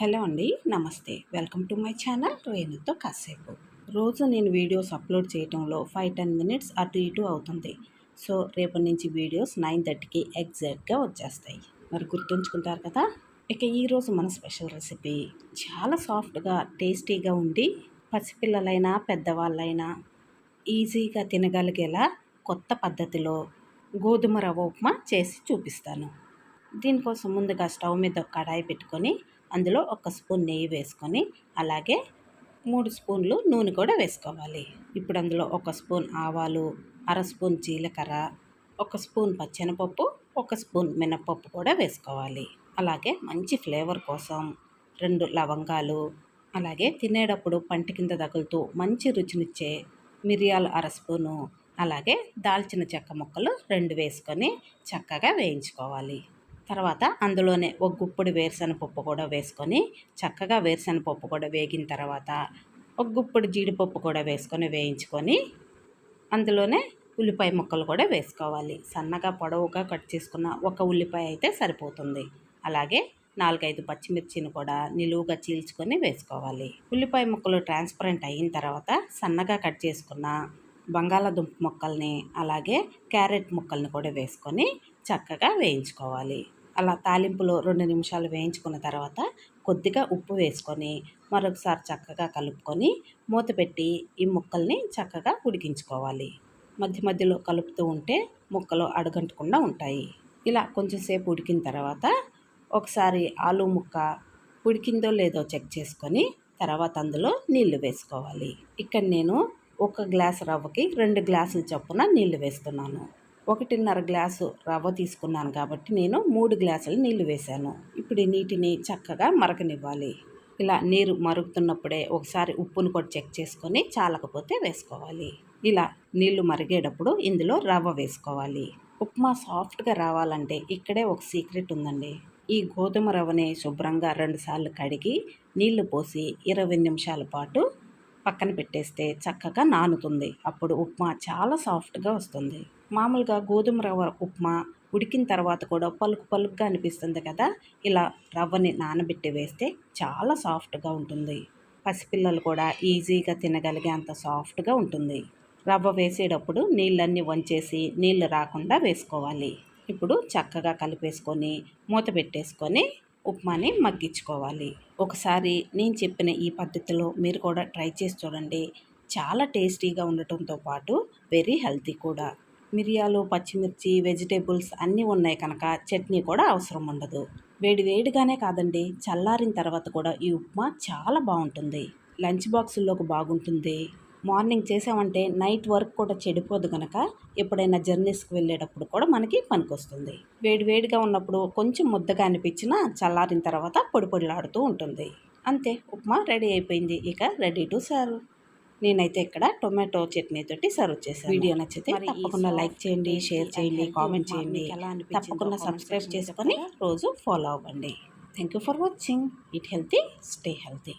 Hello అండి నమస్తే. Welcome to my channel రేణుతో కాసేపు. రోజు నేను వీడియోస్ అప్లోడ్ చేయడంలో ఫైవ్ టెన్ మినిట్స్ అటు ఇటు అవుతుంది. సో రేపటి నుంచి వీడియోస్ నైన్ థర్టీకి ఎగ్జాక్ట్గా వచ్చేస్తాయి. మరి గుర్తుంచుకుంటారు కదా? ఇక ఈరోజు మన స్పెషల్ రెసిపీ చాలా సాఫ్ట్గా టేస్టీగా ఉండి పసిపిల్లలైనా పెద్దవాళ్ళైనా ఈజీగా తినగలిగేలా కొత్త పద్ధతిలో గోధుమ రవ్వ ఉప్మా చేసి చూపిస్తాను. దీనికోసం ముందుగా స్టవ్ మీద కడాయి పెట్టుకొని అందులో ఒక స్పూన్ నెయ్యి వేసుకొని అలాగే మూడు స్పూన్లు నూనె కూడా వేసుకోవాలి. ఇప్పుడు అందులో ఒక స్పూన్ ఆవాలు అర స్పూన్ జీలకర్ర ఒక స్పూన్ పచ్చెనపప్పు ఒక స్పూన్ మినపప్పు కూడా వేసుకోవాలి. అలాగే మంచి ఫ్లేవర్ కోసం రెండు లవంగాలు అలాగే తినేటప్పుడు పంటి కింద తగులుతూ మంచి రుచినిచ్చే మిరియాలు అర స్పూను అలాగే దాల్చిన చెక్క ముక్కలు రెండు వేసుకొని చక్కగా వేయించుకోవాలి. తర్వాత అందులోనే ఒక గుప్పుడు వేరుశనపప్పు కూడా వేసుకొని చక్కగా వేరుశనపప్పు కూడా వేగిన తర్వాత ఒక గుప్పుడు జీడిపప్పు కూడా వేసుకొని వేయించుకొని అందులోనే ఉల్లిపాయ ముక్కలు కూడా వేసుకోవాలి. సన్నగా పొడవుగా కట్ చేసుకున్న ఒక ఉల్లిపాయ అయితే సరిపోతుంది. అలాగే నాలుగైదు పచ్చిమిర్చిని కూడా నిలువుగా చీల్చుకొని వేసుకోవాలి. ఉల్లిపాయ ముక్కలు ట్రాన్స్పరెంట్ అయిన తర్వాత సన్నగా కట్ చేసుకున్న బంగాళాదుంప ముక్కల్ని అలాగే క్యారెట్ ముక్కల్ని కూడా వేసుకొని చక్కగా వేయించుకోవాలి. అలా తాలింపులో రెండు నిమిషాలు వేయించుకున్న తర్వాత కొద్దిగా ఉప్పు వేసుకొని మరొకసారి చక్కగా కలుపుకొని మూత పెట్టి ఈ ముక్కల్ని చక్కగా ఉడికించుకోవాలి. మధ్య మధ్యలో కలుపుతూ ఉంటే ముక్కలు అడగంటకుండా ఉంటాయి. ఇలా కొంచెంసేపు ఉడికిన తర్వాత ఒకసారి ఆలు ముక్క ఉడికిందో లేదో చెక్ చేసుకొని తర్వాత అందులో నీళ్ళు వేసుకోవాలి. ఇక్కడ నేను ఒక గ్లాస్ రవ్వకి రెండు గ్లాసుల చొప్పున నీళ్ళు వేస్తున్నాను. ఒకటిన్నర గ్లాసు రవ్వ తీసుకున్నాను కాబట్టి నేను మూడు గ్లాసులు నీళ్ళు వేశాను. ఇప్పుడు నీటిని చక్కగా మరకనివ్వాలి ఇలా నీరు మరుగుతున్నప్పుడే ఒకసారి ఉప్పును కూడా చెక్ చేసుకొని చాలకపోతే వేసుకోవాలి. ఇలా నీళ్ళు మరిగేటప్పుడు ఇందులో రవ్వ వేసుకోవాలి. ఉప్మా సాఫ్ట్గా రావాలంటే ఇక్కడే ఒక సీక్రెట్ ఉందండి. ఈ గోధుమ రవ్వని శుభ్రంగా రెండుసార్లు కడిగి నీళ్ళు పోసి ఇరవై నిమిషాల పాటు పక్కన పెట్టేస్తే చక్కగా నానుతుంది. అప్పుడు ఉప్మా చాలా సాఫ్ట్గా వస్తుంది. మామూలుగా గోధుమ రవ్వ ఉప్మా ఉడికిన తర్వాత కూడా పలుకు పలుకుగా అనిపిస్తుంది కదా? ఇలా రవ్వని నానబెట్టి వేస్తే చాలా సాఫ్ట్గా ఉంటుంది. పసిపిల్లలు కూడా ఈజీగా తినగలిగే అంత సాఫ్ట్గా ఉంటుంది. రవ్వ వేసేటప్పుడు నీళ్ళన్నీ వంచేసి నీళ్ళు రాకుండా వేసుకోవాలి. ఇప్పుడు చక్కగా కలిపేసుకొని మూత పెట్టేసుకొని ఉప్మాని మగ్గించుకోవాలి. ఒకసారి నేను చెప్పిన ఈ పద్ధతిలో మీరు కూడా ట్రై చేసి చూడండి. చాలా టేస్టీగా ఉండటంతో పాటు వెరీ హెల్తీ కూడా. మిరియాలు పచ్చిమిర్చి వెజిటేబుల్స్ అన్నీ ఉన్నాయి కనుక చట్నీ కూడా అవసరం ఉండదు. వేడి వేడిగానే కాదండి చల్లారిన తర్వాత కూడా ఈ ఉప్మా చాలా బాగుంటుంది. లంచ్ బాక్సుల్లోకి బాగుంటుంది. మార్నింగ్ చేసామంటే నైట్ వర్క్ కూడా చెడిపోదు కనుక ఎప్పుడైనా జర్నీస్కి వెళ్ళేటప్పుడు కూడా మనకి పనికొస్తుంది. వేడి వేడిగా ఉన్నప్పుడు కొంచెం ముద్దగా అనిపించినా చల్లారిన తర్వాత పొడి పొడిలాడుతూ ఉంటుంది. అంతే ఉప్మా రెడీ అయిపోయింది. ఇక రెడీ టు సర్వ్. నేనైతే ఇక్కడ టొమాటో చట్నీ తోటి సర్వ్ చేశాను. వీడియో నచ్చితే తప్పకుండా లైక్ చేయండి షేర్ చేయండి కామెంట్ చేయండి. తప్పకుండా సబ్స్క్రైబ్ చేసుకొని రోజు ఫాలో అవ్వండి. Thank you for watching it healthy stay healthy